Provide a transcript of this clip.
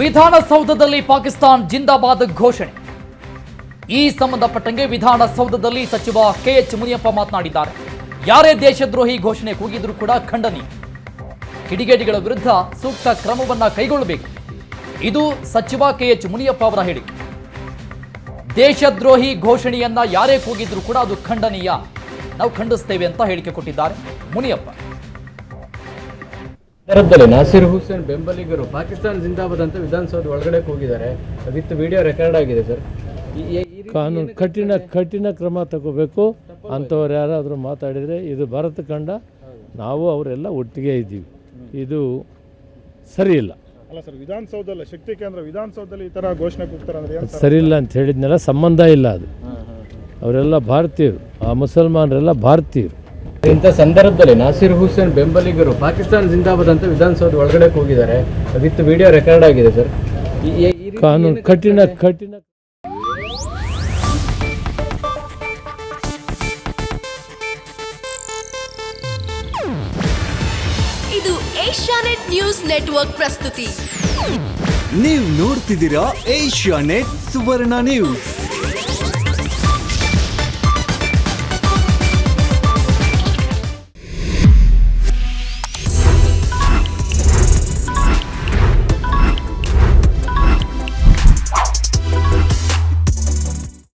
ವಿಧಾನಸೌಧದಲ್ಲಿ ಪಾಕಿಸ್ತಾನ್ ಜಿಂದಾಬಾದ್ ಘೋಷಣೆ. ಈ ಸಂಬಂಧಪಟ್ಟಂಗೆ ವಿಧಾನಸೌಧದಲ್ಲಿ ಸಚಿವ ಕೆಎಚ್ ಮುನಿಯಪ್ಪ ಮಾತನಾಡಿದ್ದಾರೆ. ಯಾರೇ ದೇಶದ್ರೋಹಿ ಘೋಷಣೆ ಕೂಗಿದ್ರೂ ಕೂಡ ಖಂಡನೀಯ ಕಿಡಿಗೇಡಿಗಳ ವಿರುದ್ಧ ಸೂಕ್ತ ಕ್ರಮವನ್ನ ಕೈಗೊಳ್ಳಬೇಕು. ಇದು ಸಚಿವ ಕೆಎಚ್ ಮುನಿಯಪ್ಪ ಅವರ ಹೇಳಿಕೆ. ದೇಶದ್ರೋಹಿ ಘೋಷಣೆಯನ್ನ ಯಾರೇ ಕೂಗಿದ್ರೂ ಕೂಡ ಅದು ಖಂಡನೀಯ. ನಾವು ಖಂಡಿಸ್ತೇವೆ ಅಂತ ಹೇಳಿಕೆ ಕೊಟ್ಟಿದ್ದಾರೆ ಮುನಿಯಪ್ಪ. ಸಂದರ್ಭದಲ್ಲಿ ನಾಸಿರ್ ಹುಸೇನ್ ಬೆಂಬಲಿಗರು ಪಾಕಿಸ್ತಾನ ಜಿಂದಾಬಾದ್ ಅಂತ ವಿಧಾನಸೌಧ ಒಳಗಡೆ ಹೋಗಿದ್ದಾರೆ ವಿತ್ ವಿಡಿಯೋ ರೆಕಾರ್ಡ್ ಆಗಿದೆ ಸರ್. ಕಾನೂನು ಕಠಿಣ ಕಠಿಣ ಕ್ರಮ ತಗೋಬೇಕು. ಅಂಥವ್ರು ಯಾರಾದರೂ ಮಾತಾಡಿದರೆ ಇದು ಭಾರತ ಕಂಡ ನಾವು ಅವರೆಲ್ಲ ಒಟ್ಟಿಗೆ ಇದ್ದೀವಿ. ಇದು ಸರಿ ಇಲ್ಲ. ಅಲ್ಲ ಸರ್ ವಿಧಾನಸೌಧದಲ್ಲಿ ಶಕ್ತಿ ಕೇಂದ್ರ ವಿಧಾನಸೌಧದಲ್ಲಿ ಈ ಥರ ಘೋಷಣೆ ಕೂಗ್ತಾರೆ ಅಂದರೆ ಏನ್ ಅದು ಸರಿ ಇಲ್ಲ ಅಂತ ಹೇಳಿದ್ನೆಲ್ಲ ಸಂಬಂಧ ಇಲ್ಲ ಅದು. ಅವರೆಲ್ಲ ಭಾರತೀಯರು. ಆ ಮುಸಲ್ಮಾನರೆಲ್ಲ ಭಾರತೀಯರು. ಇಂಥ ಸಂದರ್ಭದಲ್ಲಿ ನಾಸಿರ್ ಹುಸೇನ್ ಬೆಂಬಲಿಗರು ಪಾಕಿಸ್ತಾನ ಜಿಂದಾಬಾದ್ ಅಂತ ವಿಧಾನಸೌಧ ಒಳಗಡೆ ಹೋಗಿದ್ದಾರೆ. ವಿತ್ ವಿಡಿಯೋ ರೆಕಾರ್ಡ್ ಆಗಿದೆ ಸರ್. ಕಾನೂನು ಕಠಿಣ ಕಠಿಣ. ಇದು ಏಷ್ಯಾನೆಟ್ ನ್ಯೂಸ್ ನೆಟ್ವರ್ಕ್ ಪ್ರಸ್ತುತಿ. ನೀವು ನೋಡ್ತಿದ್ದೀರಾ ಏಷ್ಯಾ ನೆಟ್ ಸುವರ್ಣ ನ್ಯೂಸ್.